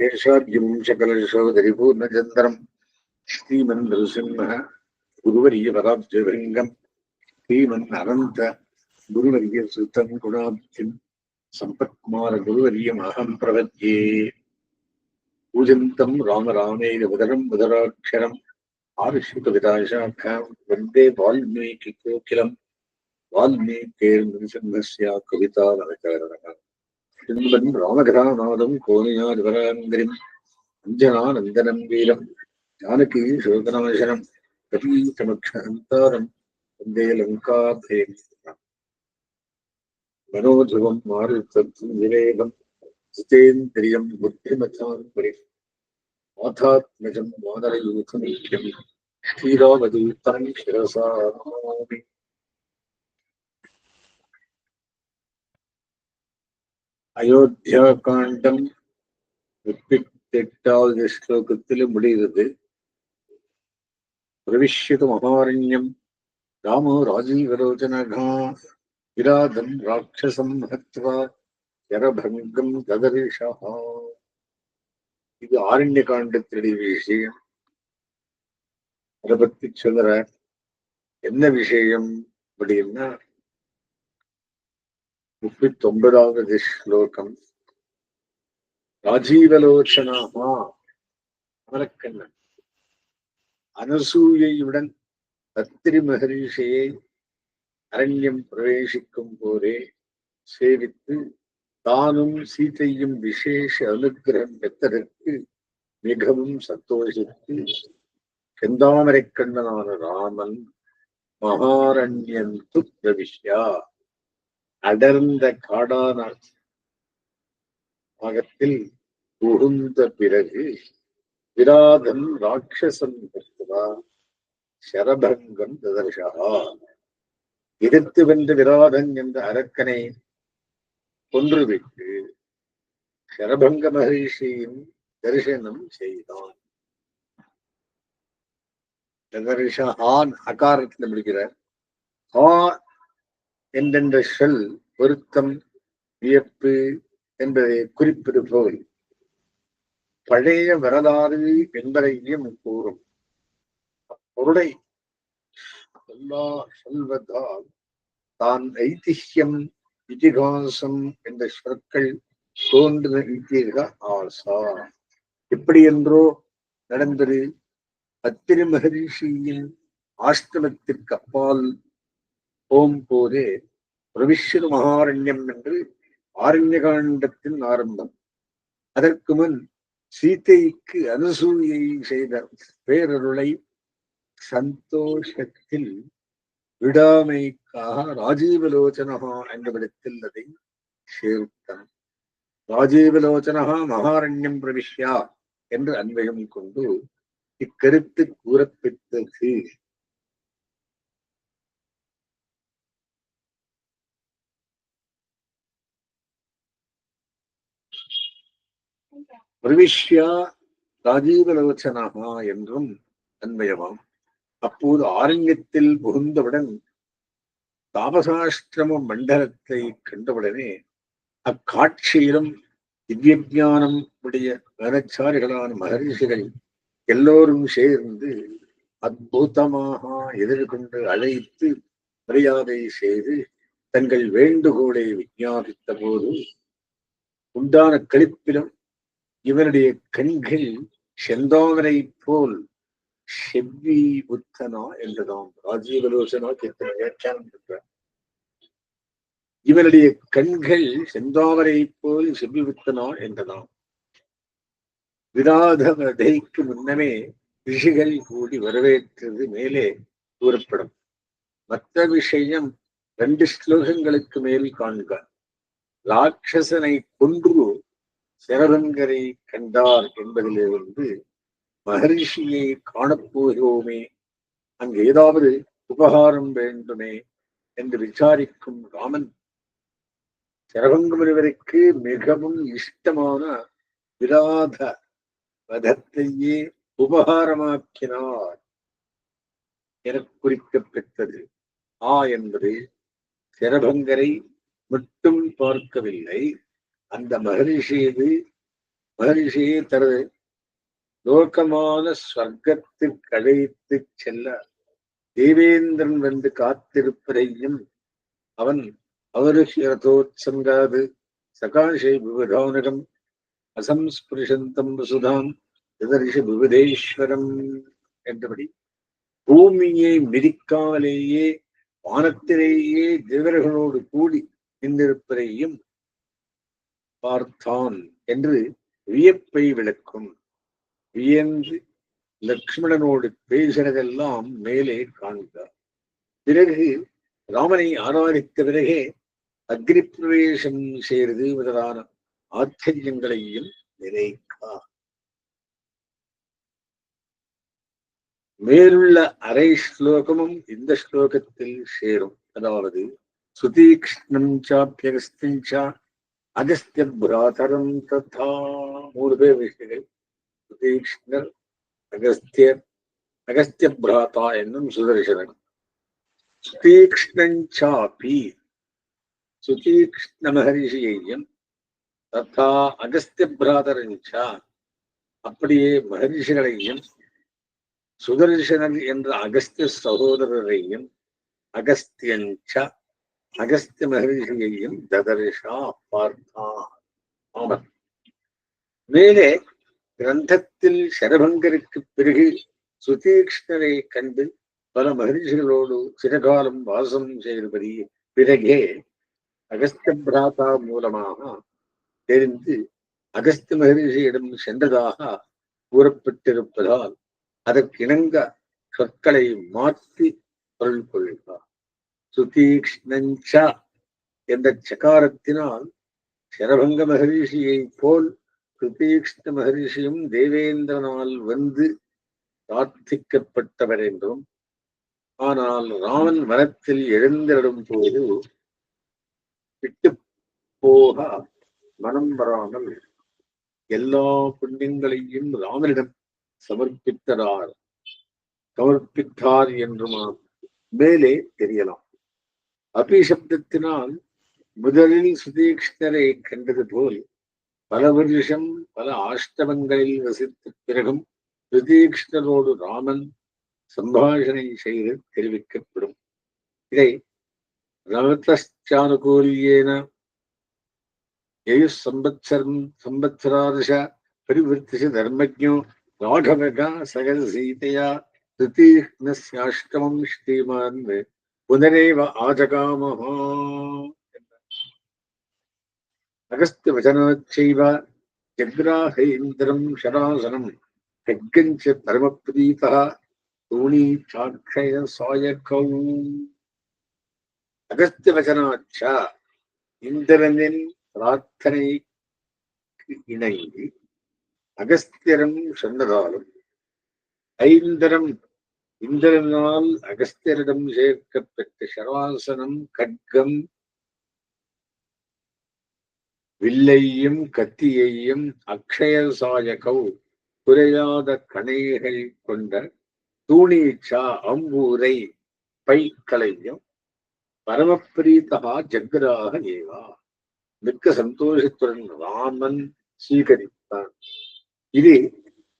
சேஷாப்ஜம் சகலசோதரிபூர்ணச்சந்திரம் ஸ்ரீமன் நரசிம்ம குருவரிய பராப்ஜவரிங்கம் ஸ்ரீமன் அனந்த குருவரிய சுத்தன் குணாப்தியம் சம்பத்குமார குருவரியம் அகம் பிரவத்யே பூஜந்தம் ராம ராமேய உதரம் உதராட்சரம் ஆருஷி கவிதாசாம் வந்தே வால்மீகி கோகிலம் வால்மீகேர் நிருசிம்மஸ்யா கவிதா நலகரணம் பின்பன் ராமகதாநாதம் கோணியாதிபராங்கரிம் அஞ்சனானந்தனம் வீரம் ஜானகி சோகநாசனம் கபீசமக்ஷந்தாரம் வந்தே லங்காபேம் மனோதுவம் மாருத்தம் விவேகம் ஜிதேந்திரியம் புத்திமதான்பரி ஆதாத்மஜம் மாதரயூதமீயம் ஸ்ரீராமதூத்தம் சிரசாமி. அயோத்தியா காண்டம் முப்பத்தெட்டாவது ஸ்லோகத்தில் முடிகிறது. பிரவிஷ்யது மகாரண்யம். ராமோ ராஜீவரோஜனகா. விராதம் ராட்சசம் ஹத்வா ஜரபங்கம் ததரிஷா இது ஆரண்ய காண்டத்தினுடைய விஷயம். அதை பத்தி சொல்ற என்ன விஷயம் அப்படின்னா முப்பத்தி ஒன்பதாவது ஸ்லோகம் ராஜீவலோச்சனாமா அமரக்கண்ணன். அனசூயையுடன் பத்திரி மகரிஷியை அரண்யம் பிரவேசிக்கும் போரே சேவித்து தானும் சீதையும் விசேஷ அனுகிரகம் பெற்றதற்கு மிகவும் சந்தோஷித்து செந்தாமரை கண்ணனான ராமன் மகாரண்யந்து பிரவிஷ்யா. அடர்ந்த காடான பாகத்தில் புகுந்த பிறகு விராதன் ராட்சசன் பெற்றதா சரபங்கம் ததர்ஷா எதிர்த்து வென்ற விராதன் என்ற அரக்கனை கொன்றுவிட்டு சரபங்க மகரிஷியின் தரிசனம் செய்தான். ஹான் அகாரத்தில் முடிக்கிறார். ஹான் என்றென்ற சொல் பொருத்தம் வியப்பு என்பதை குறிப்பிடு போல் பழைய வரலாறு என்பதையும் கூறும். பொருளை சொல்லா சொல்வதால் தான் ஐதிஹ்யம் இதிகாசம் என்ற சொற்கள் தோன்றுத இத்தீக ஆசா. எப்படி என்றோ நடந்தது. அத்திரி மகரிஷியின் ஆஷ்டமத்திற்கு அப்பால் ஓம் போதே பிரவிஷ்யது மகாரண்யம் என்று ஆரண்யகாண்டத்தின் ஆரம்பம். அதற்கு முன் சீதைக்கு அனுசூயை செய்த பேரருளை சந்தோஷத்தில் விடாமைக்காக ராஜீவலோச்சனகா என்றவிடத்தில் அதை சேர்த்தான். ராஜீவலோச்சனகா மகாரண்யம் பிரவிஷ்யா என்று அன்வயம் கொண்டு இக்கருத்து கூறப்பெற்றது. பிரவிஷ்யா ராஜீவலோச்சனகா என்றும் அன்மயவாம் அப்போது ஆரண்யத்தில் புகுந்தவுடன் தாபசாஷ்டிரம மண்டலத்தை கண்டவுடனே அக்காட்சியிலும் திவ்யஜானம் உடைய கனச்சாரிகளான மகரிஷிகள் எல்லோரும் சேர்ந்து அற்புதமாக எதிர்கொண்டு அழைத்து மரியாதை செய்து தங்கள் வேண்டுகோளை விஞ்ஞாபித்த போது உண்டான கழிப்பிலும் இவனுடைய கண்கள் செந்தோமரை போல் செவ்வி புத்தனா என்றுதான். ராஜீவலோசனா கேட்கிற வியாக்கியானம் இருக்கிறார் இவனுடைய கண்கள் செந்தாமரை போல் செவ்வி புத்தனா என்றதாம் விராத வதைக்கு முன்னமே ரிஷிகள் கூடி வரவேற்றது மேலே கூறப்படும். மற்ற விஷயம் ரெண்டு ஸ்லோகங்களுக்கு மேல் காண்க. ராட்சசனை கொன்று சேரங்கரை கண்டார் என்பதிலிருந்து மகரிஷியை காணப்போகிறோமே அங்கு ஏதாவது உபகாரம் வேண்டுமே என்று விசாரிக்கும் ராமன் சிறவங்க மிகவும் இஷ்டமான விராத வதத்தையே உபகாரமாக்கினார் என குறிக்கப்பெற்றது. ஆ என்பது சிறபங்கரை மட்டும் பார்க்கவில்லை அந்த மகரிஷியது மகரிஷியை தனது லோகமான ஸ்வர்க்கத்திற்கு அழைத்து செல்ல தேவேந்திரன் வந்து காத்திருப்பதையும் அவன் அவருஷி ரதோத்சங்காது சகாஷை விவதானகம் அசம்ஸ்பிருஷந்தம் வசுதாம் எதரிஷ விவிதேஸ்வரம் என்றபடி பூமியை மிதிக்காமலேயே வானத்திலேயே தேவர்களோடு கூடி நின்றிருப்பதையும் பார்த்தான் என்று வியப்பை விளக்கும். வியன்று லக்ஷ்மணனோடு பேசினதெல்லாம் மேலே காண்கிறார் பிறகு ராமனை ஆராதித்த பிறகே அக்னி பிரவேசம் செய்து முதலான ஆச்சரியங்களையும் நினைக்கா. மேலுள்ள அரை ஸ்லோகமும் இந்த ஸ்லோகத்தில் சேரும். அதாவது சுதீக்ஷ்ணம் சாப்பியகஸ்திஞ்சா அகஸ்திய பிராதரம் ததா மூணு பேர் ரிஷிகள் சுதீக்ஷ்ணர் அகஸ்தியர் அகஸ்திய பிராதா என்னும் சுதர்சனன் சுதீக்ஷ்ணாபி சுதீக்ஷ்ண மகரிஷியையும் தத்தா அகஸ்திய பிராதரஞ்சா அப்படியே மகரிஷிகளையும் சுதர்சனன் என்ற அகஸ்திய சகோதரரையும் அகஸ்தியஞ்சா அகஸ்திய மகரிஷியையும் ததரிஷா பார்த்தார். ஆமன் மேலே கிரந்தத்தில் சரபங்கருக்கு பிறகு சுதீக்ஷ்ணரை கண்டு பல மகரிஷிகளோடு சிறகாலம் வாசம் செய்தபடி பிறகே அகஸ்திய பிராதா மூலமாக தெரிந்து அகஸ்திய மகரிஷியிடம் சென்றதாக கூறப்பட்டிருப்பதால் அதற்கிணங்க சொற்களை மாற்றி பொருள் கொள்கிறார் சுதீக்ஷ்ணஞ்ச என்ற சகாரத்தினால் சரபங்க மகரிஷியை போல் சுதீக்ஷ்ண மகரிஷியும் தேவேந்திரனால் வந்து பிரார்த்திக்கப்பட்டவர் என்றும் ஆனால் ராமன் மனத்தில் எழுந்திரடும் போது விட்டு போக மனம் வராமல் எல்லா புண்ணியங்களையும் ராமனிடம் சமர்ப்பித்தரார் சமர்ப்பித்தார் என்றும் மேலே தெரியலாம். அபிசப்தத்தினால் முதலில் சுதீக்ஷ்ணரை கண்டது போல் பல வருஷம் பல ஆஷ்டமங்களில் வசித்த பிறகும் சுதீக்ஷ்ணரோடு ராமன் சம்பாஷணை செய்து தெரிவிக்கப்படும். இதை ரவத்தானுகூல்யேன எயுஸ் சம்பத்சரம் சம்பத்சராதச தர்மஜோ ராகவகா சகல சீதையா திருத்தீக்ஷ்ணஸ்யாஷ்டமம் ஸ்ரீமான் புனரேவ ஆஜகாமோ அகஸ்து வச்சனாச்சைவ ஜக்ராஹேந்திரம் ஷராசனம் ஹெக்கஞ்ச பரமப்ரீதா தூணி சாட்சய சாயக்கௌ அகஸ்து வச்சனாச்சா இந்திரனின் பிரார்த்தனைக்கு இணங்கி அகஸ்தியரும் சொன்னதாலும் ஐந்தரம் இந்திரனால் அகஸ்தியரிடம் சேர்க்கப்பட்ட சராசனம் கட்கம் வில்லையும் கத்தியையும் அக்ஷயசாயகௌ குறையாத கணைகள் கொண்ட தூணீச்சா அம்பூரை பைக்களையும் பரமப்பிரீதா ஜக்ராக ஏவா மிக்க சந்தோஷத்துடன் ராமன் சீகரித்தான். இது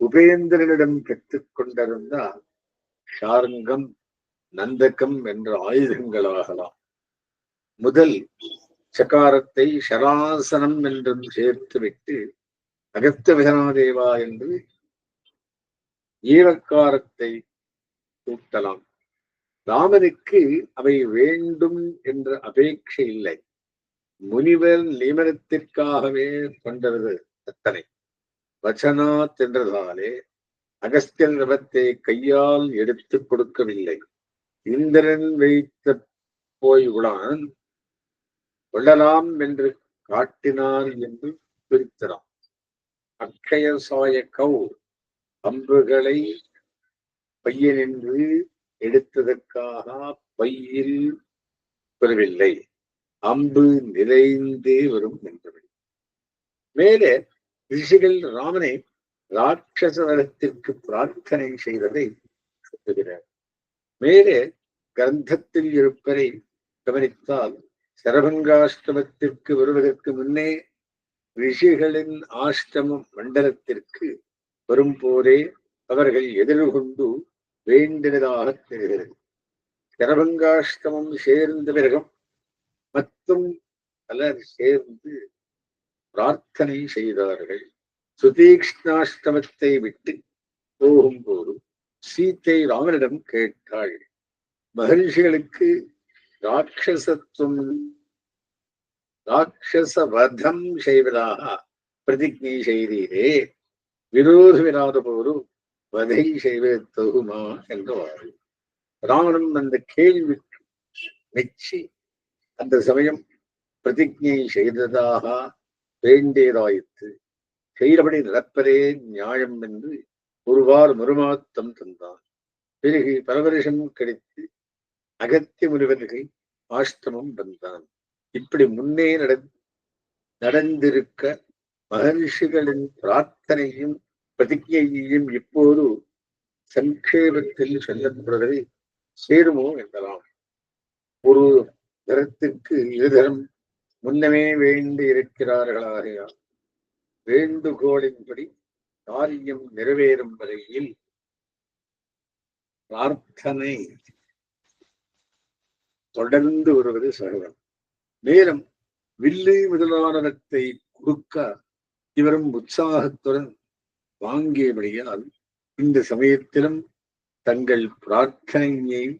உபேந்திரனிடம் பெற்றுக் கொண்டிருந்த ஷாருங்கம் நந்தகம் என்ற ஆயுதங்களாகலாம். முதல் சகாரத்தை ஷராசனம் என்றும் சேர்த்துவிட்டு அகத்த விகனாதேவா என்று ஈரக்காரத்தை கூட்டலாம். ராமனுக்கு அவை வேண்டும் என்ற அபேட்சை இல்லை. முனிவர் நியமனத்திற்காகவே கொண்டது அத்தனை. வச்சனாத் என்றதாலே அகஸ்தியன் ரவத்தை கையால் எடுத்துக் கொடுக்கவில்லை. இந்திரன் வைத்த போய் உடான் கொள்ளலாம் என்று காட்டினார் என்று பிரித்தலாம். அக்ஷய சாய கௌ அம்புகளை பையனின்று எடுத்ததற்காக பையில் பெறவில்லை. அம்பு நிறைந்தே வரும் என்றபடி மேலே ரிஷிகள் ராமனை ராட்சசரத்திற்கு பிரார்த்தனை செய்ததை சொல்லுகிறார். மேலே கிரந்தத்தில் இருப்பதை கவனித்தால் சரபங்காஷ்டமத்திற்கு வருவதற்கு முன்னே ரிஷிகளின் ஆஷ்டம மண்டலத்திற்கு வரும்போதே அவர்கள் எதிர்கொண்டு வேண்டினதாக தெரிகிறது. சரபங்காஷ்டமம் சேர்ந்த பிறகும் மற்றும் பலர் சேர்ந்து பிரார்த்தனை செய்தார்கள். சுதீக்ஷ்ணாஷ்டமத்தை விட்டு போகும்போது சீத்தை ராமனிடம் கேட்டாள். மகர்ஷிகளுக்கு ராட்சசத்துவம் ராட்சசவதம் செய்வதாக பிரதிஜை செய்தீரே விரோதமில்லாத போது வதை செய்வது தகுமா என்றவாறு. ராவணன் அந்த கேள்விக்கு மெச்சி அந்த சமயம் பிரதிஜை செய்ததாக வேண்டியதாயிற்று செய்தபடி நடப்பதே நியாயம் என்று ஒருவாறு மறுமாத்தம் தந்தான் பிறகு பரவரிஷம் கிடைத்து அகத்திய முனிவர்கள் ஆஷ்டமம் வந்தான் இப்படி முன்னே நட நடந்திருக்க மகர்ஷிகளின் பிரார்த்தனையும் பிரதிஜையையும் இப்போது சங்கேபத்தில் சொல்லப்படுவதை சேருமோ என்றலாம் ஒரு தரத்திற்கு இருதரம் முன்னமே வேண்டி இருக்கிறார்களாகையால் வேண்டுகோளின்படி காரியம் நிறைவேறும் வரையில் பிரார்த்தனை. தொடர்ந்து வருவது சகலம். மேலும் வில்லு முதலானவற்றை கொடுக்க இவரும் உற்சாகத்துடன் வாங்கியபடியால் இந்த சமயத்திலும் தங்கள் பிரார்த்தனையை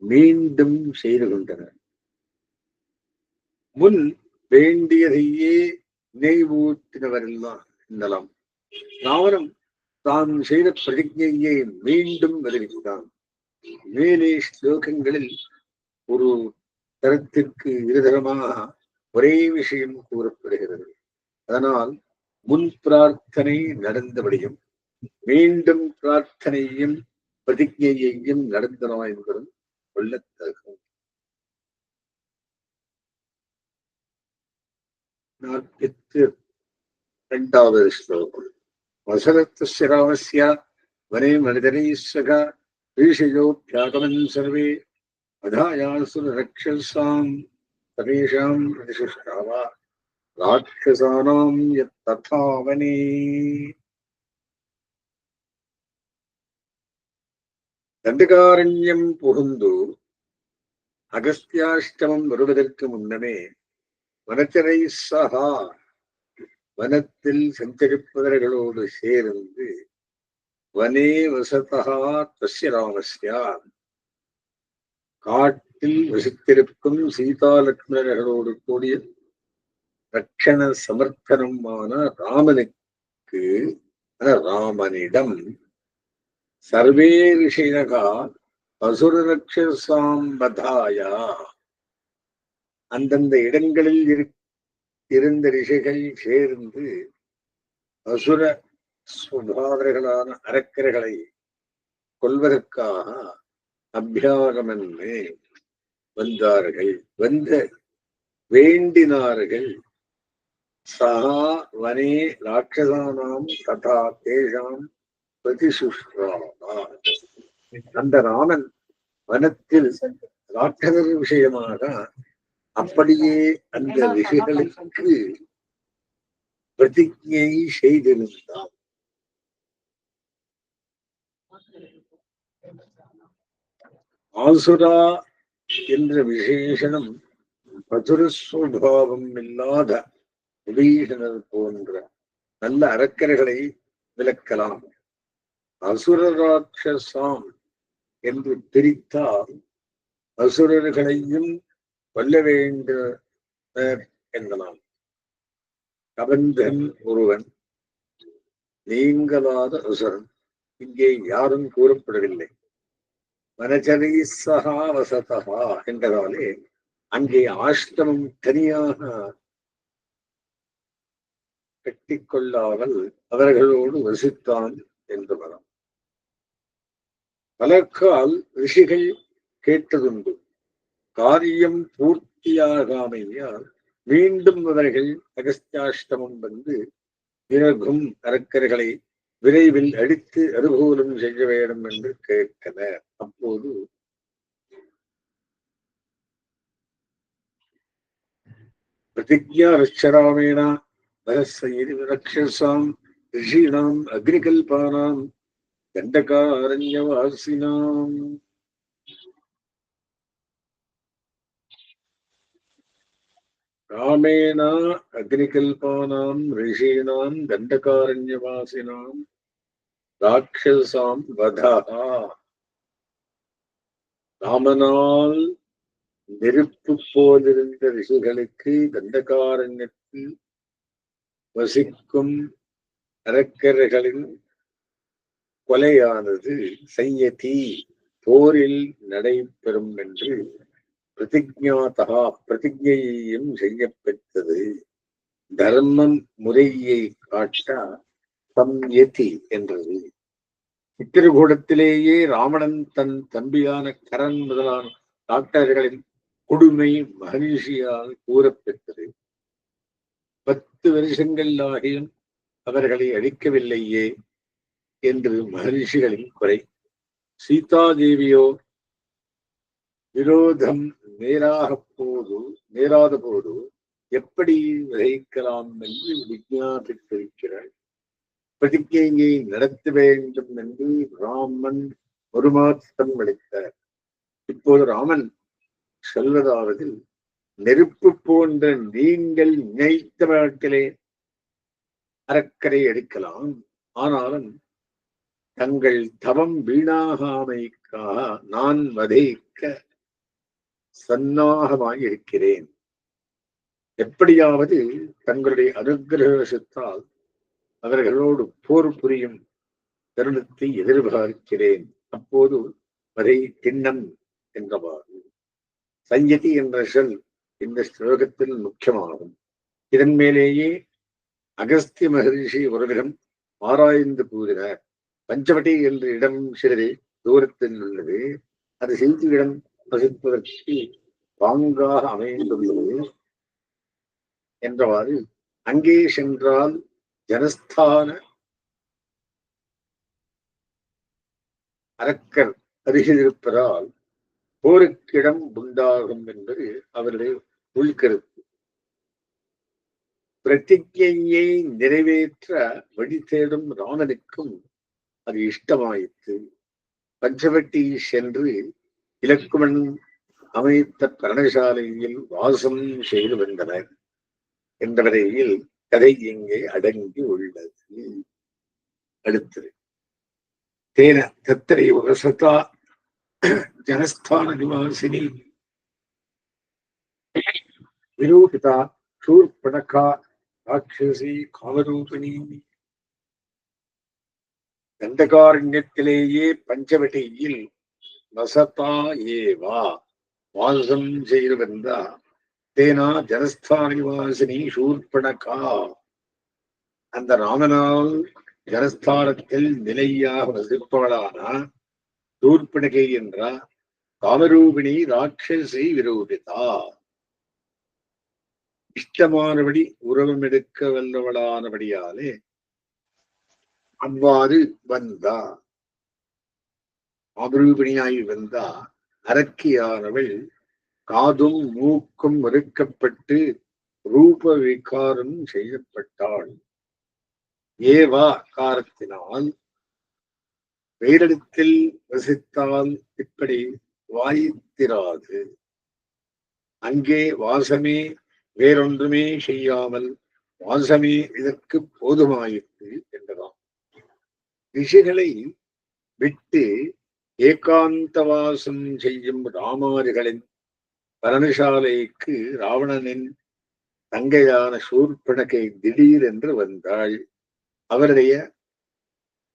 மீண்டும் செய்து கொண்டனர். முன் வேண்டியதையே நினைவூட்டினவரெல்லாம் என்னலாம்? ராவணம் தான் செய்த பிரதிஜையை மீண்டும் வருவித்தான் மேலே ஸ்லோகங்களில் ஒரு தரத்திற்கு இருதரமாக ஒரே விஷயம் கூறப்படுகிறது. அதனால் முன் பிரார்த்தனை நடந்தபடியும் மீண்டும் பிரார்த்தனையும் பிரதிஜையையும் நடந்தனா என்பதும் கொள்ளத்தகும் நாற்பத்தி இரண்டாவது ஸ்லோகம். வசரத்தஸ்ய ராமஸ்ய வனே மனிதரைஸ்வக ஈஷயோபியாகமன் சர்வே அதாயாசுரரக்ஷசாம் ததேஷாம் பிரதிசுஷ்டாவா ராட்சசானாம் யத் ததாவனே தண்டகாரண்யம் புகுந்து அகஸ்தியாஷ்டமம் வருவதற்கு முன்னமே வனச்சரை சகா வனத்தில் சஞ்சரிப்பவர்களோடு சேர்ந்து வனே வசதா தஸ்ய ராமஸ்யா காட்டில் வசித்திருக்கும் சீதா லக்ஷ்மணர்களோடு கூடிய ரட்சண சமர்த்தனமான ராமனுக்கு ராமனிடம் சர்வே ரிஷினகா அசுரரக்ஷசாம்பதாயா அந்தந்த இடங்களில் இரு இருந்த ரிஷிகள் சேர்ந்து அசுர சுபாதர்களான அரக்கர்களை கொள்வதற்காக அபியாகமன்னு வந்தார்கள். வந்த வேண்டினார்கள். சகா வனே ராட்சசானாம் ததா தேஷாம் பிரதிசுஷ்டானா அந்த ராமன் வனத்தில் ராட்சதர் விஷயமாக அப்படியே அந்த ரிஷிகளுக்கு பிரதிஜை செய்திருந்தான். ஆசுரா என்ற விசேஷனம் மதுரஸ்வபாவம் இல்லாத விபீஷணர் போன்ற நல்ல அரக்கர்களை விளக்கலாம். அசுரராட்சசாம் என்று பிரித்தால் அசுரர்களையும் கொல்ல வேண்ட எனலாம் கபந்தன் ஒருவன் நீங்களாத அசுரன் இங்கே யாரும் கூறப்படவில்லை. வனச்சரி சகா வசதா என்றதாலே அங்கே ஆஷ்டமம் தனியாக கட்டிக்கொள்ளாமல் அவர்களோடு வசித்தான் என்று வரும். பலக்கால் ரிஷிகள் கேட்டதுண்டு. காரியம் பூர்த்தியாகாமையால் மீண்டும் அவர்கள் அகஸ்தியாஷ்டமம் வந்து இறகும் அரக்கர்களை விரைவில் அடித்து அனுகூலம் செய்ய வேண்டும் என்று கேட்டனர். அப்போது பிரதிஜா ரட்சராமேண ரக்ஷசாம் ரிஷீணாம் அக்னிகல்பானாம் தண்டகாரண்யவாசினாம். ராமேண அக்னிகல்பானாம் ரிஷீணாம் தண்டகாரண்யவாசினாம் ராட்சசாம் வதா ராமனால் நெருப்பு போலிருந்த ரிஷிகளுக்கு தண்டகாரண்யத்தில் வசிக்கும் அரக்கர்களின் கொலையானது செய்யதி போரில் நடைபெறும் என்று பிரதிஜாத்தகா பிரதிஜையையும் செய்யப்பெற்றது. தர்மம் முறையை காட்ட சம்யதி என்றது. சித்திரகூடத்திலேயே ராவணன் தன் தம்பியான கரண் முதலான டாக்டர்களின் கொடுமை மகிழ்ச்சியால் கூறப்பெற்றது. பத்து வருஷங்கள் ஆகியும் அவர்களை அழிக்கவில்லையே என்று மகரிஷிகளின் குறை. சீதாதேவியோ விரோதம் நேராக போது நேராத போது எப்படி விளைக்கலாம் என்று விஞ்ஞாபித்திருக்கிறாள் பிரதிஜையை நடத்த வேண்டும் என்று ராமன் ஒரு மாற்றம் அளித்தார். இப்போது ராமன் சொல்வதாவது நெருப்பு போன்ற நீங்கள் நினைத்த வாழ்க்கையிலே அறக்கரை எடுக்கலாம். ஆனாலும் தங்கள் தவம் வீணாகாமைக்காக நான் வதைக்க சன்னாகமாய் இருக்கிறேன் எப்படியாவது தங்களுடைய அனுகிரகத்தால் அவர்களோடு போர் புரியும் தருணத்தை எதிர்பார்க்கிறேன். அப்போது வரை திண்ணம் என்றவாறு சஞ்சதி என்ற சொல் இந்த ஸ்லோகத்தில் முக்கியமாகும். இதன் மேலேயே அகஸ்திய மகரிஷி ஒருவிடம் ஆராய்ந்து கூறினார் பஞ்சவட்டி என்ற இடம் சிறிது தூரத்தில் உள்ளது. அது செய்தியிடம் வசிப்பதற்கு பாங்காக அமைந்துள்ளது என்றவாறு அங்கே சென்றால் ஜனஸ்தான அரக்கர் அருகில் இருப்பதால் போருக்கிடம் உண்டாகும் என்பது அவருடைய உள்கருத்து பிரதிஜையை நிறைவேற்ற வழி தேடும் ராமனுக்கும் அது இஷ்டமாயிற்று. பஞ்சவட்டி சென்று இலக்குமன் அமைத்த பரணசாலையில் வாசம் செய்து வந்தனர். என்ற வரையில் கதை இங்கே அடங்கி உள்ளது. அடுத்தது. தேன தத்தரை வசதா ஜனஸ்தான நிவாசினி விரூபிதா சூர்பணகா ராட்சசி காமரூபிணி. தண்டகாரண்யத்திலேயே பஞ்சவட்டியில் வசதா ஏவா. வாசம் செய்து வந்தா தேனா ஜனஸ்தானிவாசினி சூர்பணக்கா அந்த ராமனால் ஜனஸ்தானத்தில் நிலையாக வசிப்பவளானா சூர்பணகை என்றா காமரூபிணி ராட்சசி விரோதிதா. இஷ்டமானபடி உறவம் எடுக்க வல்லவளானபடியாலே அவ்வாறு வந்தா. அபரூபிணியாய் வந்தா அரக்கியானவள் காதும் மூக்கும் மறுக்கப்பட்டு ரூப விகாரம் செய்யப்பட்டாள். ஏவா காரத்தினால் வேறிடத்தில் வசித்தால் இப்படி வாய்த்திராது. அங்கே வாசமே வேறொன்றுமே செய்யாமல் வாசமே இதற்கு போதுமாயிற்று என்றதாம் ரிஷிகளை விட்டு ஏகாந்தவாசம் செய்யும் ராமாரிகளின் பரணசாலைக்கு ராவணனின் தங்கையான சூர்பணகை திடீரென்று வந்தாள். அவருடைய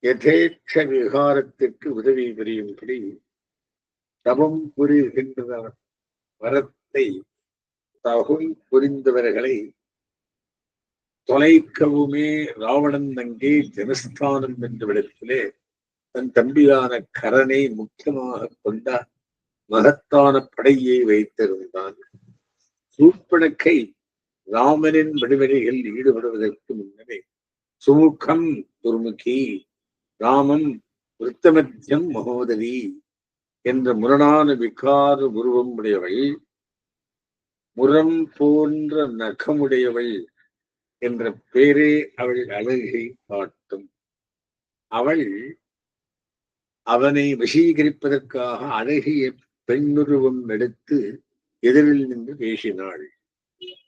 யதேட்ச விகாரத்திற்கு உதவி புரியும்படி தபம் புரிகின்ற வரத்தை தகுல் புரிந்தவர்களை தொலைக்கவுமே ராவணன் அங்கே ஜனஸ்தானம் என்ற விடத்திலே தன் தம்பியான கரனை முக்கியமாக கொண்ட மகத்தான படையை வைத்திருந்தான். சூப்பணக்கை ராமனின் விடுவெளியில் ஈடுபடுவதற்கு முன்னரே சுமுகம் துர்முகி ராமம் விருத்தமத்தியம் மகோதரி என்ற முரணான விகார உருவம் உடையவள் முரம் போன்ற நகமுடையவள் என்ற பெயரே அவள் அழகை காட்டும். அவள் அவனை வசீகரிப்பதற்காக அழகிய பெண்ணுருவம் எடுத்து எதிரில் நின்று பேசினாள்.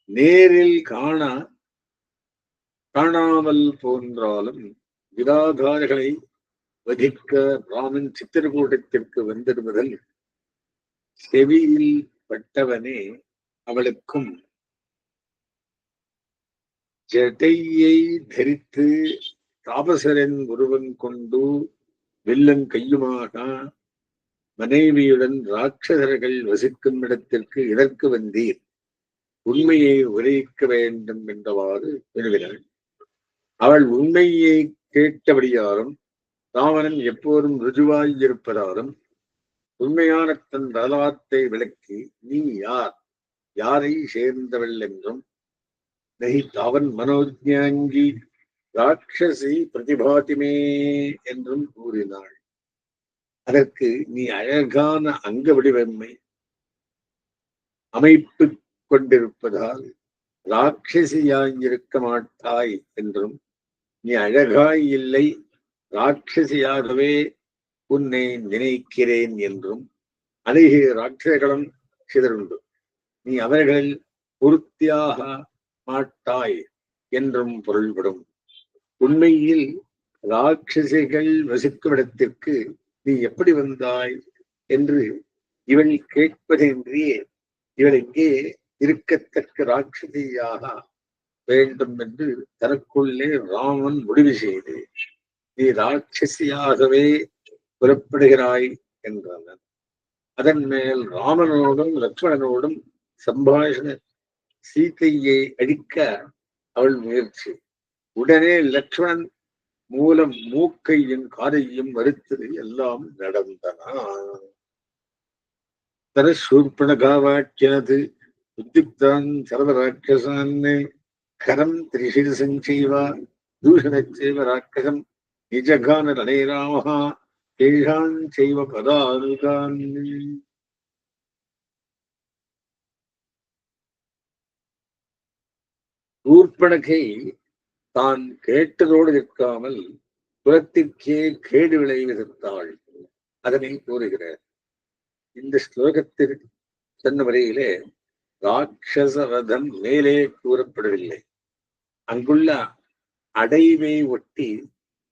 நேரில் காண காணாமல் போன்றாலும் விதாதாரிகளை வதிக்க ராமன் சித்திரக்கூட்டத்திற்கு வந்திருவதில் செவியில் பட்டவனே அவளுக்கும் ஜடையை தரித்து தாபசரன் உருவம் கொண்டு வில்லன் கையுமாக மனைவியுடன் ராட்சசர்கள் வசிக்கும் இடத்திற்கு இதற்கு வந்தீர்? உண்மையை உரைக்க வேண்டும் என்றவாறு விரும்பினாள் அவள் உண்மையை கேட்டபடியாலும் ராவணன் எப்போதும் ருஜுவாயிருப்பதாலும் உண்மையான தன் வரலாற்றை விளக்கி நீ யார்? யாரை சேர்ந்தவள்? என்றும் அவன் மனோஜாங்கி ராட்சசி பிரதிபாதிமே என்றும் கூறினாள். அதற்கு நீ அழகான அங்க வடிவமை அமைப்பு கொண்டிருப்பதால் ராட்சசியாயிருக்க மாட்டாய் என்றும் நீ அழகாய் இல்லை ராட்சசியாகவே உன்னை நினைக்கிறேன் என்றும் அநேக ராட்சசகளும் சிதறுண்டு. நீ அவர்களில் பொருத்தியாக மாட்டாய் என்றும் பொருள்படும். உண்மையில் ராட்சசிகள் வசிக்கும் இடத்திற்கு நீ எப்படி வந்தாய் என்று இவள் கேட்பதின்றியே இவள் இங்கே இருக்கத்தக்க ராட்சசியாக வேண்டும் என்று தனக்குள்ளே ராமன் முடிவு செய்து நீ ராட்சசியாகவே புறப்படுகிறாய் என்றான். அதன் மேல் ராமனோடும் லக்ஷ்மணனோடும் சம்பாஷண சீத்தையை அழிக்க அவள் முயற்சி. உடனே லக்ஷ்மணன் மூலம் மூக்கையும் காதையும் மறுத்தது எல்லாம் நடந்தன. தரசூர்பணகாவாக்கியனது உத்திப்தான் சர்வராட்சசான் கரம் திரிசிரசஞ்சைவா தூஷணச்சேவ ராட்சசம் நிஜகான ரணே ராமஹா தேஷான் செய்வ பதாருகான். ஊர்ப்பனகை தான் கேட்டதோடு நிற்காமல் புறத்திற்கே கேடு விளைவித்தாள் அதனை கூறுகிறார் இந்த ஸ்லோகத்தில் சொன்ன வரையிலே ராட்சசவதம் மேலே கூறப்படவில்லை. அங்குள்ள அடைவை ஒட்டி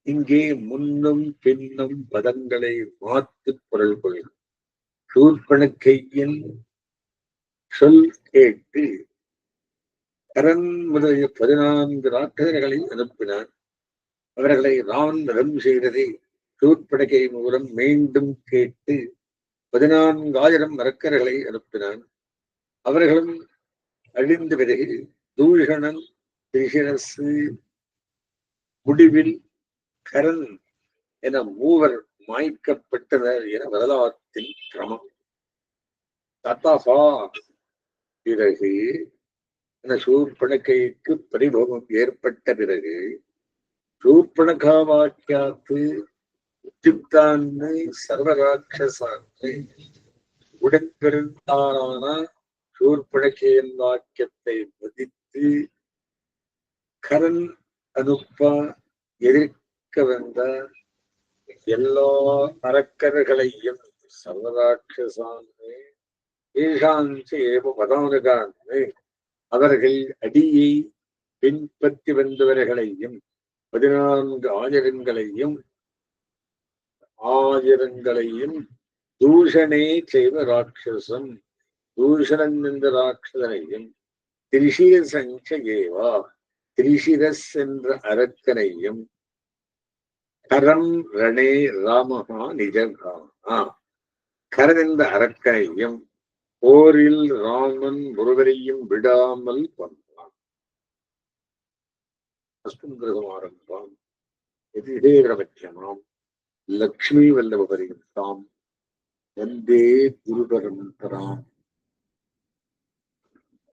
இங்கே முன்னும் பின்னும் பதங்களை மாத்து குரல் கொள்ளும் சூர்பணக்கையின் சொல் கேட்டு கரன் முதலிய பதினான்கு ராட்சதர்களை அனுப்பினார். அவர்களை ராவன் வதம் செய்ததை சூர்படகை மூலம் மீண்டும் கேட்டு பதினான்காயிரம் மரக்கர்களை அனுப்பினான். அவர்களும் அழிந்த பிறகு தூஷணன் திரிசிரசு முடிவில் கரன் என மூவர் மாய்க்கப்பட்டனர் என வரலாற்றின் கிரமம். தத்தகா பிறகு என சூர்பணக்கைக்கு பரிபவம் ஏற்பட்ட பிறகு சூர்பணகா வாக்கியாத்து உத்திப்தான்னு சர்வராட்சசான்னு உடன்பிறந்தாரான சூர்பணக்கையின் வாக்கியத்தை மதித்து கரன் அனுப்ப எதிர்க்க வந்த எல்லா அரக்கர்களையும் சர்வராட்சசான்னு ஈஷாந்தி ஏவ பதானுகான்னு அவர்கள் அடியை பின்பற்றி வந்தவர்களையும் பதினான்கு ஆயிரங்களையும் ஆயிரங்களையும் தூஷணே செய்வ ராட்சசம். தூஷணன் என்ற ராட்சசனையும் திரிஷிர ஏவா திரிஷிரஸ் என்ற அரக்கனையும் கரம் ரணே ராமஹா நிஜகா கரன் என்ற அரக்கனையும் போரில் ராமன் ஒருவரையும் விடாமல் கொண்டான் எதிரே எதிரேரவச்சனாம் லக்ஷ்மி வல்லவரையும் தாம் வந்தே குரு